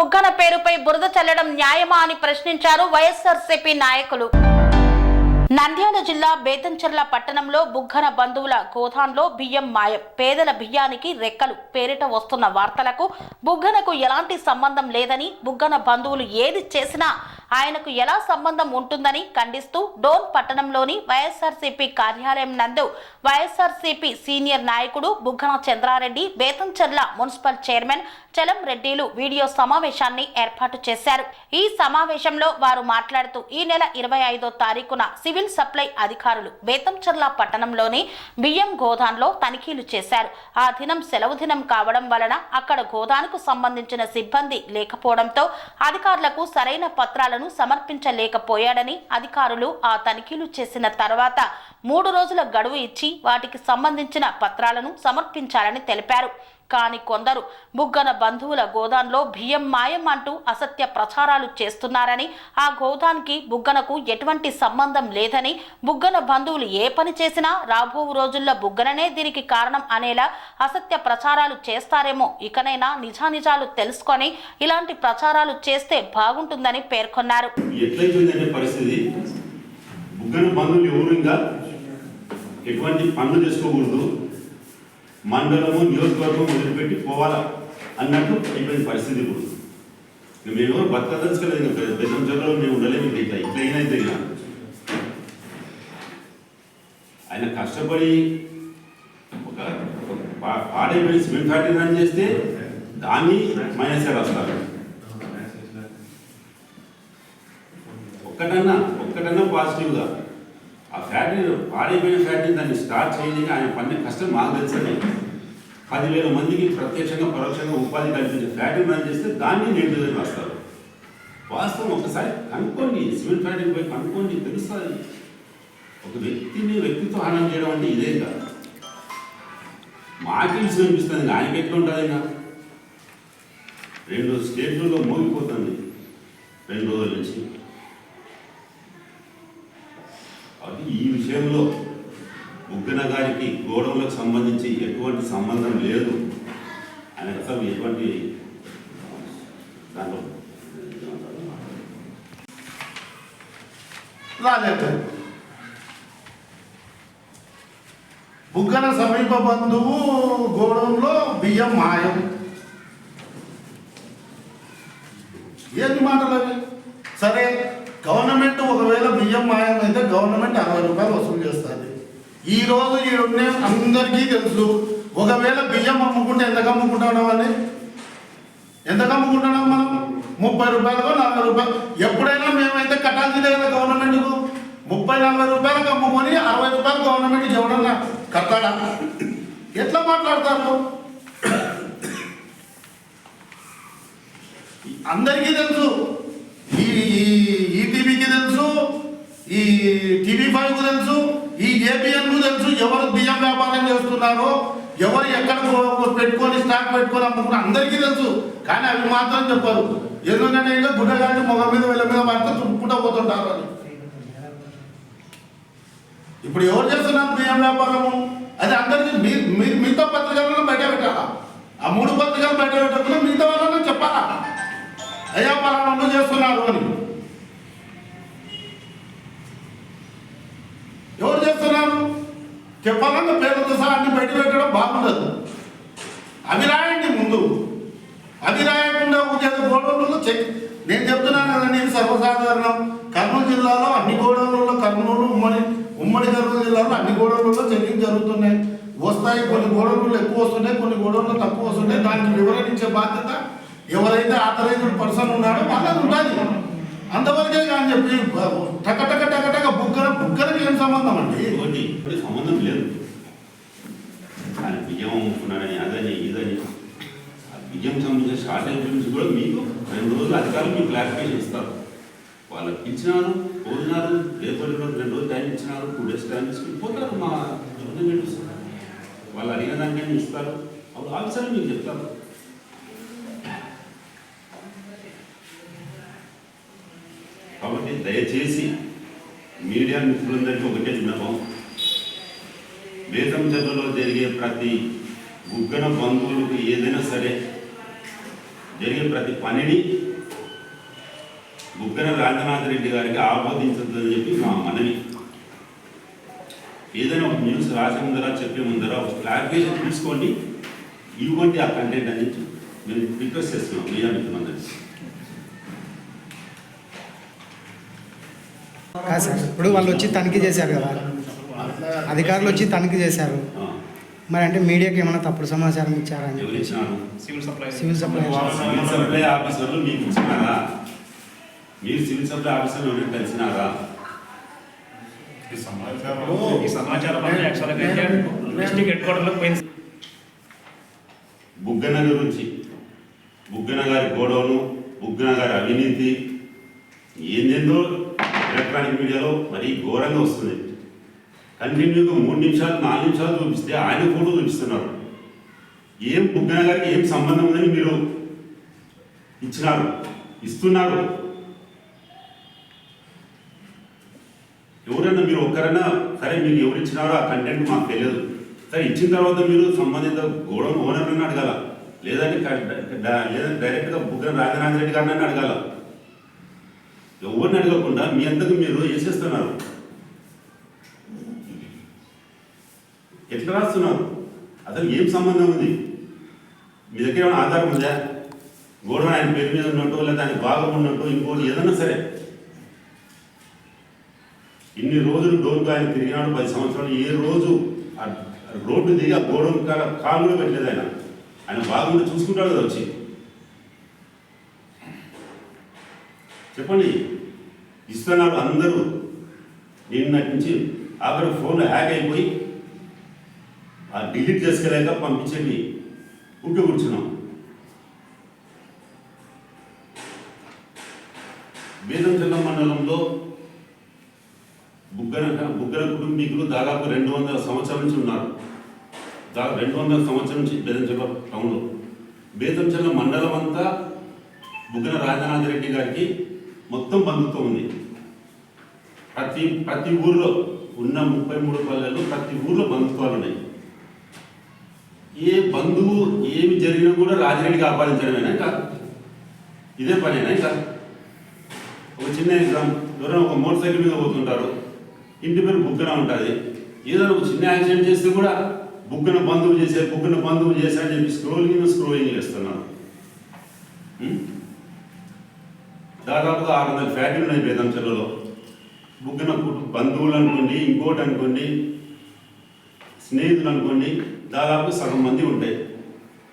బుగ్గన పేరుపై బురద చల్లడం న్యాయమా అని ప్రశ్నించారు వైఎస్ఆర్సీపీ నాయకులు. నంద్యాల జిల్లా బేతంచెర్ల పట్టణంలో బుగ్గన బంధువుల గోదాన్లో బియ్యం మాయం. పేదల బియ్యానికి రెక్కలు. పేరిట వస్తున్న వార్తలకు బుగ్గనకు ఎలాంటి సంబంధం లేదని బుగ్గన బంధువులు ఏది చేసినా ఆయనకు ఎలా సంబంధం ఉంటుందని ఖండిస్తూ డోన్ పట్టణంలోని వైఎస్ఆర్సీపీ కార్యాలయం నందు వైఎస్ఆర్సీపీ సీనియర్ నాయకుడు బుగ్గన చంద్రారెడ్డి బేతంచెర్ల మున్సిపల్ చైర్మన్ చలం రెడ్డిలు వీడియో సమావేశాన్ని ఏర్పాటు చేశారు. ఈ సమావేశంలో వారు మాట్లాడుతూ ఈ నెల ఇరవై ఐదో తారీఖున సివిల్ సప్లై అధికారులు బేతంచర్ల పట్టణంలోని బియ్యం గోదాంలో తనిఖీలు చేశారు. ఆ దినం సెలవు దినం కావడం వలన అక్కడ గోదాన్కు సంబంధించిన సిబ్బంది లేకపోవడంతో అధికారులకు సరైన పత్రాలను సమర్పించలేకపోయాడని అధికారులు ఆ తనిఖీలు చేసిన తర్వాత మూడు రోజుల గడువు ఇచ్చి వాటికి సంబంధించిన పత్రాలను సమర్పించాలని తెలిపారు. కానీ కొందరు బుగ్గన బంధువుల గోదాన్లో బియ్యం మాయం అంటూ అసత్య ప్రచారాలు చేస్తున్నారని ఆ గోదాన్కి బుగ్గనకు ఎటువంటి సంబంధం లేదని బుగ్గన బంధువులు ఏ పని చేసినా రాబో రోజుల్లో బుగ్గననే దీనికి కారణం అనేలా అసత్య ప్రచారాలు చేస్తారేమో ఇకనైనా నిజానిజాలు తెలుసుకొని ఇలాంటి ప్రచారాలు చేస్తే బాగుంటుందని పేర్కొన్నారు. పరిస్థితి బుగ్గన బంధువులు ఎవరు ఎటువంటి పనులు చేసుకోకూడదు. మండలము నియోజకవర్గం వదిలిపెట్టి పోవాలా అన్నట్టు అయిపోయిన పరిస్థితి ఇప్పుడు. ఇక మేము ఎవరు బతకదలుచుకోలేదు ఇంకా. బెల్లం జగలో మేము ఉండలేము ఇంకా. ఇట్లా ఇట్లా అయినైతే ఆయన కష్టపడి ఒక పాడైపోయిన సిమెంట్ ఫ్యాక్టరీ రన్ చేస్తే దాన్ని మైనస్ రాస్తారు ఒక్కటన్నా ఒక్కటన్నా పాజిటివ్గా. ఫ్యాక్టరీ పాడైపోయిన ఫ్యాక్టరీ దాన్ని స్టార్ట్ చేయడానికి ఆయన పని కష్టం మాకు తెలుసండి పదివేల మందికి ప్రత్యక్షంగా పరోక్షంగా ఉపాధి కల్పించే ఫ్యాక్టరీ మ్యాన్ చేస్తే దాన్ని నిర్ణయం రాస్తారు. వాస్తవం ఒకసారి కనుక్కోండి సిమెంట్ ఫ్యాక్టరీ పోయి కనుక్కోండి తెలుస్తుంది. ఒక వ్యక్తిని వ్యక్తితో హనం చేయడం అంటే ఇదే కాదు. మాకే విషయం ఆయనకి ఎట్లా ఉంటుంది ఇంకా? రెండు స్టేట్లలో మోగిపోతుంది. రెండు రోజుల నుంచి అది ఈ విషయంలో బుగ్గన గారికి గోడౌన్లకు సంబంధించి ఎటువంటి సంబంధం లేదు. ఆయన అసలు ఎటువంటి దాంట్లో రాలేదు బుగ్గన సమీప బంధువు గోడంలో బియ్యం మాయం. ఏంటి మాటలు అవి? నిజం మాయం అయితే గవర్నమెంట్ అరవై రూపాయలు వసూలు చేస్తుంది. ఈ రోజు ఈ ఉండే అందరికీ తెలుసు ఒకవేళ బియ్యం అమ్ముకుంటే ఎంత అమ్ముకుంటున్నాం అని? ఎంత అమ్ముకుంటున్నాం మనం? ముప్పై రూపాయలకు నలభై రూపాయలు. ఎప్పుడైనా మేమైతే కట్టాల్సిందే కదా గవర్నమెంట్కు. ముప్పై నలభై రూపాయలకు అమ్ముకొని అరవై రూపాయలు గవర్నమెంట్కి ఎవడన్నా కట్టాడా ఎట్లా మాట్లాడతారు? అందరికీ తెలుసు ఈ తెలుసు ఈ టీవీ ఫైవ్ తెలుసు ఈ ఏబిఎన్ తెలుసు ఎవరు బియ్యం వ్యాపారం చేస్తున్నారో ఎవరు ఎక్కడ పెట్టుకొని స్టాక్ పెట్టుకొని అమ్ముకున్న అందరికీ తెలుసు కానీ అవి మాత్రం చెప్పరు. ఎందుకంటే ఇంకా గుడ్డగాడి మొగ మీద వెళ్ళ మీద మాత్రం తుప్పుకుంటూ పోతుంటారు అని ఇప్పుడు ఎవరు చేస్తున్నారు బియ్యం వ్యాపారము? అది అందరికీ మీ మీ- మిగతా పత్రికలను బయట పెట్టాలా? ఆ మూడు పత్రికలు బయట పెట్టకుండా మిగతా వాళ్ళని చెప్పాలా? అయ్యా పలానా చేస్తున్నారు అని ఎవరు చేస్తున్నారు చెప్పాలన్న పేరుతో సహా అన్ని బయట పెట్టడం బాగుండదు. అవి రాయండి ముందు అవి రాయకుండా ఊరికేదో గోడౌన్లలో చెక్ నేను చెప్తున్నాను కదా నేను సర్వసాధారణం. కర్నూలు జిల్లాలో అన్ని గోడౌన్లలో కర్నూలు ఉమ్మడి ఉమ్మడి కర్నూలు జిల్లాలో అన్ని గోడౌన్లలో చెకింగ్ జరుగుతున్నాయి. వస్తాయి కొన్ని గోడౌన్లు ఎక్కువ వస్తున్నాయి కొన్ని గోడౌన్లు తక్కువ వస్తున్నాయి దానికి వివరణించే బాధ్యత ఎవరైతే ఆథరైజ్డ్ పర్సన్ ఉన్నాడో వాళ్ళది ఉండాలి. అంతవరకే కానీ చెప్పి టక టక టక టక బుగ్గన బుగ్గనకి ఏం సంబంధం అండి? ఇప్పుడు సంబంధం లేదు. ఆయన బియ్యం అమ్ముకున్నాడని అదని ఇదని ఆ బియ్యం సంబంధించిన షార్టేజ్ గురించి కూడా మీకు రెండు రోజులు అధికారులు మీకు క్లారిఫికేషన్ ఇస్తారు. వాళ్ళకి ఇచ్చినారు పోతున్నారు రేపటి రెండు రోజులు టైం ఇచ్చినారు టూ డేస్ టైం తీసుకుని పోతారు మా వాళ్ళు అడిగిన దానికైనా ఇస్తారు? అప్పుడు ఆఫీసర్లు మీకు చెప్తారు కాబట్టి దయచేసి మీడియా మిత్రులందరికీ ఒకటే విన్నపం. వేదం జగలో జరిగే ప్రతి గుగ్గన బంధువులకు ఏదైనా సరే జరిగే ప్రతి పనిని బుగ్గన రాజనాథ్ రెడ్డి గారికి ఆమోదించద్దని చెప్పి మా మనవి. ఏదైనా ఒక న్యూస్ రాసే ముందరా చెప్పే ముందర ఒక క్లారిఫికేషన్ తీసుకోండి. ఇవ్వండి ఆ కంటెంట్ అని మేము రిక్వెస్ట్ చేస్తున్నాం. మీడియా మిత్రులందరికీ. కాదు సార్ ఇప్పుడు వాళ్ళు వచ్చి తనిఖీ చేశారు కదా. అధికారులు వచ్చి తనిఖీ చేశారు. మరి అంటే మీడియాకి ఏమైనా తప్పుడు సమాచారం ఇచ్చారా అని civil supply. Civil supply. Civil supply ఆఫీసర్లు మీకు ఇచ్చినారా? మీరు సివిల్ సప్లై ఆఫీసర్లు ఈ సమాచారం పోయింది బుగ్గన గురించి బుగ్గన గారి గోడౌను బుగ్గన గారి అవినీతి ఏందేందో ఎలక్ట్రానిక్ మీడియాలో మరీ ఘోరంగా వస్తుంది. కంటిన్యూగా మూడు నిమిషాలు నాలుగు నిమిషాలు చూపిస్తే ఆయన ఫోటో చూపిస్తున్నారు. ఏం బుగ్గన గారికి ఏం సంబంధం ఉందని మీరు ఇచ్చినారు ఇస్తున్నారు. ఎవరైనా మీరు ఒక్కరైనా సరే మీరు ఎవరు ఇచ్చినారో ఆ కంటెంట్ మాకు తెలియదు. సరే ఇచ్చిన తర్వాత మీరు సంబంధిత గోడౌన్ ఓనర్ని అడగాల. లేదంటే లేదంటే డైరెక్ట్గా బుగ్గన రాజనాథ్ రెడ్డి గారిని అడగాల. ఎవరిని అడగకుండా మీ అందరికి మీరు వేసేస్తున్నారు ఎట్లా రాస్తున్నారు? అసలు ఏం సంబంధం ఉంది? మీ దగ్గర ఏమైనా ఆధారం ఉందా? గోడ ఆయన పేరు మీద ఉన్నట్టు లేదా ఆయన భాగం ఉన్నట్టు ఇంకోటి ఏదైనా సరే. ఇన్ని రోజులు డోర్కు ఆయన తిరిగినాడు పది సంవత్సరాలు. ఏ రోజు ఆ రోడ్డు దిగి ఆ గోడం కాళ్ళు పెట్టలేదు ఆయన. ఆయన బాగుండి చూసుకుంటాడు కదా వచ్చి. చెప్పండి. ఇస్తున్నారు అందరూ నిన్నటి నుంచి ఆఖరి ఫోన్ హ్యాక్ అయిపోయి ఆ డిలీట్ చేసుకోలేక పంపించండి ఉక్కి కూర్చున్నాం. బేదంచల్ల మండలంలో బుగ్గన బుగ్గన కుటుంబీకులు దాదాపు రెండు వందల సంవత్సరాల నుంచి ఉన్నారు. దాదాపు రెండు వందల సంవత్సరం నుంచి బేదంచెల టౌన్లో. బేదంచెల మండలం అంతా బుగ్గన రాజనాథరెడ్డి గారికి మొత్తం బంధుత్వం ఉంది. ప్రతి ప్రతి ఊర్లో ఉన్న ముప్పై మూడు పల్లెలు ప్రతి ఊర్లో బంధుత్వాలు ఉన్నాయి. ఏ బంధువు ఏమి జరిగినా కూడా రాజరెడ్డికి ఆపాదించడమేనా ఇంకా? ఇదే పనేనా ఇంకా? ఒక చిన్న ఎగ్జామ్ ఎవరైనా ఒక మోటార్ సైకిల్ మీద పోతుంటారు. ఇంటి పేరు బుగ్గన ఉంటుంది. ఏదైనా ఒక చిన్న యాక్సిడెంట్ చేస్తే కూడా బుగ్గన బంధువు చేశారు బుగ్గన బంధువు చేసే అని చెప్పి స్క్రోలింగ్ స్క్రోలింగ్ చేస్తున్నారు. దాదాపుగా ఆరు వందల ఫ్యాక్టరీలు ఉన్నాయి బేదంచెలలో బుగ్గన బంధువులు అనుకోండి ఇంకోటి అనుకోండి స్నేహితులు అనుకోండి దాదాపు సగం మంది ఉంటాయి.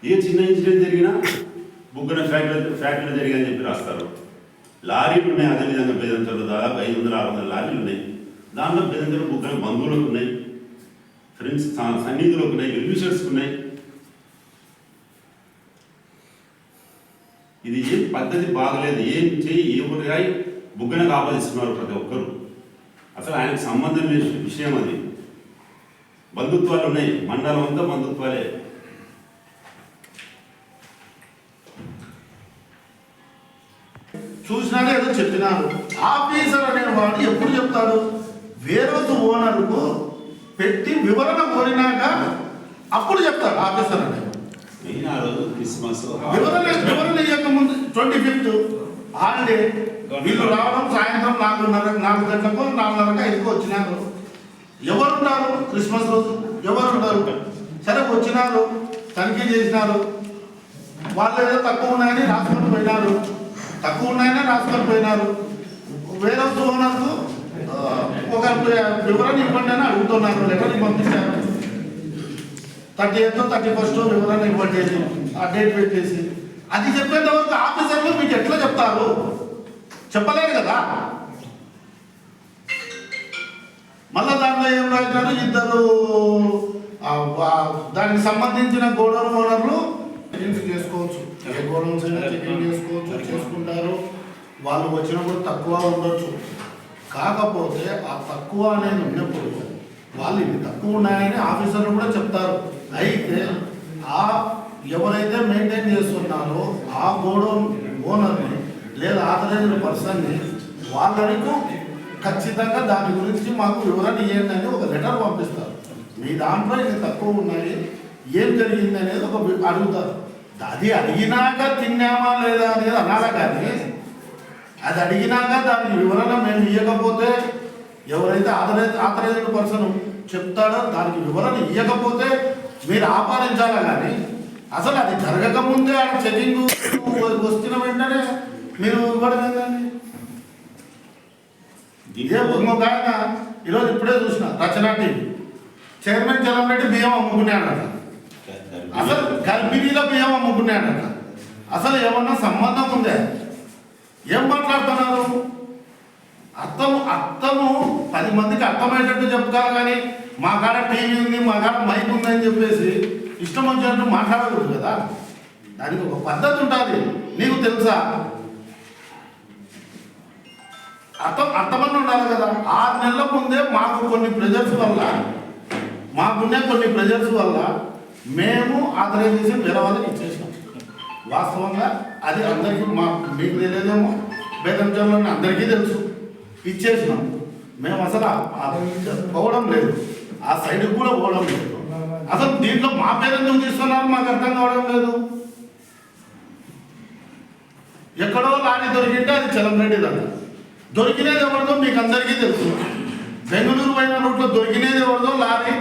ఏ చిన్న ఇన్సిడెంట్ జరిగినా బుగ్గన ఫ్యాక్టరీ ఫ్యాక్టరీలో జరిగాయని చెప్పి రాస్తారు. లారీలు ఉన్నాయి అదేవిధంగా బెదంతలు దాదాపు ఐదు వందల ఆరు వందల లారీలు ఉన్నాయి. దాంట్లో బెదంతలు బుగ్గన బంధువులకు ఉన్నాయి. ఫ్రెండ్స్ సన్నిధులకు ఉన్నాయి వెల్యూషర్స్కి ఉన్నాయి. ఇది ఏం పద్ధతి బాగలేదు ఏం చేయి ఏ ఊరిరాయి బుగ్గనకు ఆపాదిస్తున్నారు ప్రతి ఒక్కరు. అసలు ఆయనకు సంబంధం లేని విషయం అది. బంధుత్వాలు ఉన్నాయి మండలం అంతా బంధుత్వాలే. చూసినానే ఏదో చెప్పినాను ఆఫీసర్ అనేవాడు ఎప్పుడు చెప్తాడు? వేరొక ఓనర్కు పెట్టి వివరణ కోరినాక అప్పుడు చెప్తాడు ఆఫీసర్ అనేవాడు ఆ రోజు క్రిస్మస్ వివరణ వివరణ ఇవ్వక ముందు. Twenty fifth holiday. వీళ్ళు రావడం సాయంత్రం నాలుగున్నర నాలుగు గంటలకు నాలుగున్నరకు ఐదుకు వచ్చినారు. ఎవరున్నారు క్రిస్మస్ రోజు? ఎవరు ఉంటారు సరే వచ్చినారు తనిఖీ చేసినారు. వాళ్ళు ఏదో తక్కువ ఉన్నాయని రాసుకొని పోయినారు. తక్కువ ఉన్నాయని రాసుకొని పోయినారు. వేరే ఓనర్కు ఒక వివరణ ఇవ్వండి అని అడుగుతున్నారు లెటర్ పంపించారు థర్టీ ఎయిత్ థర్టీ ఫస్ట్ వివరణ ఇవ్వండి అని ఆ డేట్ పెట్టేసి. అది చెప్పేంత వరకు ఆఫీసర్లు మీకు ఎట్లా చెప్తారు? చెప్పలేరు కదా? మళ్ళా దాంట్లో ఏం రాసినారు ఇద్దరు దానికి సంబంధించిన గోడౌన్ ఓనర్లు చెకింగ్ చేసుకోవచ్చు. ఏ గోడౌన్స్ అయినా చెకింగ్ చేసుకోవచ్చు చేసుకుంటారు. వాళ్ళు వచ్చినప్పుడు తక్కువ ఉండొచ్చు. కాకపోతే ఆ తక్కువ అనేది ఉన్నప్పుడు వాళ్ళు ఇవి తక్కువ ఉన్నాయని ఆఫీసర్లు కూడా చెప్తారు. అయితే ఆ ఎవరైతే మెయింటైన్ చేస్తున్నారో ఆ గోడౌన్ ఓనర్ని లేదా ఆథరైజ్డ్ పర్సన్ని వాళ్ళకు ఖచ్చితంగా దాని గురించి మాకు వివరణ ఇవ్వండి అని ఒక లెటర్ పంపిస్తారు. మీ దాంట్లో ఇది తక్కువ ఉన్నాయి ఏం జరిగింది అనేది ఒక అడుగుతారు. అది అడిగినాక తిన్నామా లేదా అనేది అనాలా కానీ అది అడిగినాక దానికి వివరణ మేము ఇవ్వకపోతే ఎవరైతే ఆథరైజ్ ఆథరైజ్డ్ పర్సన్ చెప్తాడో దానికి వివరణ ఇవ్వకపోతే మీరు ఆపాదించాలా కానీ? అసలు అది జరగకముందే ఆ చెకింగ్ వస్తున్న వెంటనే మీరు ఇవ్వడం ఏంటండి? ఇదే ఇంకొక ఆయన ఈరోజు ఇప్పుడే చూసిన రచనా టీవీ. చైర్మన్ చలంరెడ్డి బియ్యం అమ్ముకున్నాడట. అసలు గర్భిణీలో బియ్యం అమ్ముకున్నాడట. అసలు ఏమన్నా సంబంధం ఉందే? ఏం మాట్లాడుతున్నారు? అర్థము అర్థము పది మందికి అర్థమయ్యేటట్టు చెప్తారు కానీ మా కాడ టీవీ ఉంది మా కాడ మైక్ ఉంది అని చెప్పేసి ఇష్టం వచ్చినట్టు మాట్లాడకూడదు కదా. దానికి ఒక పద్ధతి ఉంటుంది. నీకు తెలుసా? అర్థం అర్థమని ఉండాలి కదా. ఆరు నెలల ముందే మాకు కొన్ని ప్రెజర్స్ వల్ల మాకున్నే కొన్ని ప్రెజర్స్ వల్ల మేము ఆథరైజేషన్ వేరే వాళ్ళకి ఇచ్చేసినాం. వాస్తవంగా అది అందరికీ మా మీకు తెలియదేమో? బేదంచంలోని అందరికీ తెలుసు. ఇచ్చేసినాం. మేము అసలు పోవడం లేదు. ఆ సైడ్కి కూడా పోవడం లేదు. అసలు దీంట్లో మా పేరు ఎందుకు తీసుకున్నారు మాకు అర్థం కావడం లేదు. ఎక్కడో లారీ దొరికింటే అది చలంరెడ్డి దగ్గర దొరికినది ఎవరిదో మీకు అందరికీ తెలుసు. బెంగళూరు పోయిన రూట్లో దొరికినది ఎవరిదో లారీ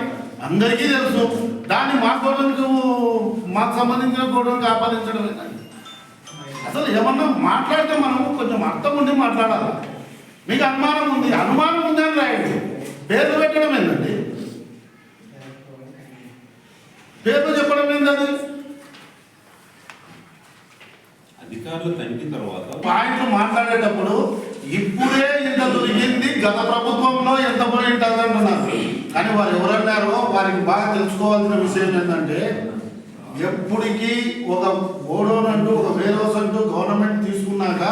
అందరికీ తెలుసు. దాన్ని మా మాకు సంబంధించిన గోడౌన్కి ఆపాదించడం అసలు ఏమన్నా మాట్లాడితే మనము కొంచెం అర్థం ఉండి మాట్లాడాలి. మీకు అనుమానం ఉంది. అనుమానం ఉంది అని రాయండి. పేర్లు పెట్టడం ఏంటండి పేర్లు చెప్పడం ఏంటది అధికారులు తనిఖీ తర్వాత పాయింట్లు మాట్లాడేటప్పుడు ఇప్పుడే ఇంత దొరికింది గత ప్రభుత్వంలో ఎంత పోయి ఉంటుంది అంటున్నారు కానీ వారు ఎవరన్నారో వారికి బాగా తెలుసుకోవాల్సిన విషయం ఏంటంటే ఎప్పటికీ ఒక ఓడోన్ అంటూ ఒక వేరోస్ అంటూ గవర్నమెంట్ తీసుకున్నాక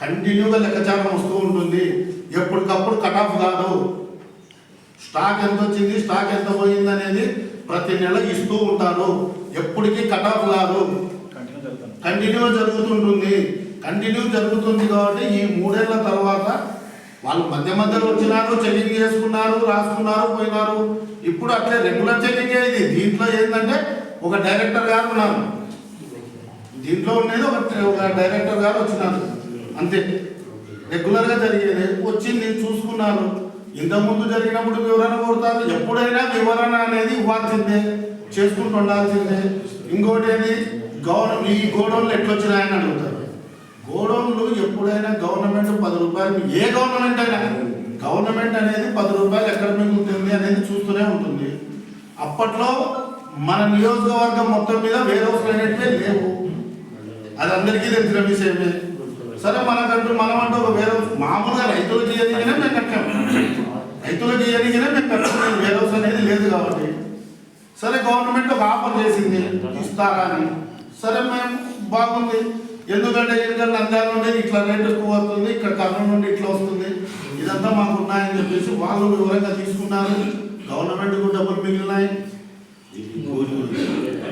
కంటిన్యూగా లెక్కచారం వస్తూ ఉంటుంది. ఎప్పటికప్పుడు కట్ ఆఫ్ కాదు. స్టాక్ ఎంత వచ్చింది? స్టాక్ ఎంత పోయింది అనేది ప్రతి నెల ఇస్తూ ఉంటారు. ఎప్పటికీ కట్ ఆఫ్ కాదు. కంటిన్యూ జరుగుతుంటుంది. కంటిన్యూ జరుగుతుంది కాబట్టి ఈ మూడేళ్ళ తర్వాత వాళ్ళు మధ్య మధ్యలో వచ్చినారు చెకింగ్ చేసుకున్నారు రాసుకున్నారు పోయినారు. ఇప్పుడు అట్లే రెగ్యులర్ చెకింగ్ ఇది. దీంట్లో ఏంటంటే ఒక డైరెక్టర్ గారు ఉన్నారు. దీంట్లో ఉండేది ఒక డైరెక్టర్ గారు వచ్చినారు. అంతే. రెగ్యులర్గా జరిగేది. వచ్చింది చూసుకున్నారు ఇంతకుముందు జరిగినప్పుడు వివరణ కోరుతారు. ఎప్పుడైనా వివరణ అనేది ఇవ్వాల్సిందే. చేసుకుంటూ ఉండాల్సిందే ఇంకోటి ఏది గవర్న ఈ గోడౌన్లు ఎట్లొచ్చినాయని అడుగుతారు. గోడౌన్లు ఎప్పుడైనా గవర్నమెంట్ పది రూపాయలు ఏ గవర్నమెంట్ అయినా. గవర్నమెంట్ అనేది పది రూపాయలు ఎక్కడ మిగులుతుంది అనేది చూస్తూనే ఉంటుంది. అప్పట్లో మన నియోజకవర్గం మొత్తం మీద వేరే అనేటివే లేవు. అది అందరికీ తెలిసిన విషయమే. సరే మనకంటూ మనం అంటూ ఒక వేరే మామూలుగా రైతులు ఎదిగినా మేము కట్టాము రైతులు ఎదిగినా మేము కట్టాము వేరే అనేది లేదు కాబట్టి. సరే గవర్నమెంట్ ఒక ఆఫర్ చేసింది. ఇస్తారా అని. సరే మేము బాగుంది. ఎందుకంటే ఎందుకంటే అందాల నుండి ఇట్లా రేట్ ఎక్కువ వస్తుంది ఇక్కడ కర్నూలు నుండి ఇట్లా వస్తుంది. ఇదంతా మాకు ఉన్నాయని చెప్పేసి వాళ్ళు వివరంగా తీసుకున్నారు. గవర్నమెంట్కు డబ్బులు మిగిలినాయి.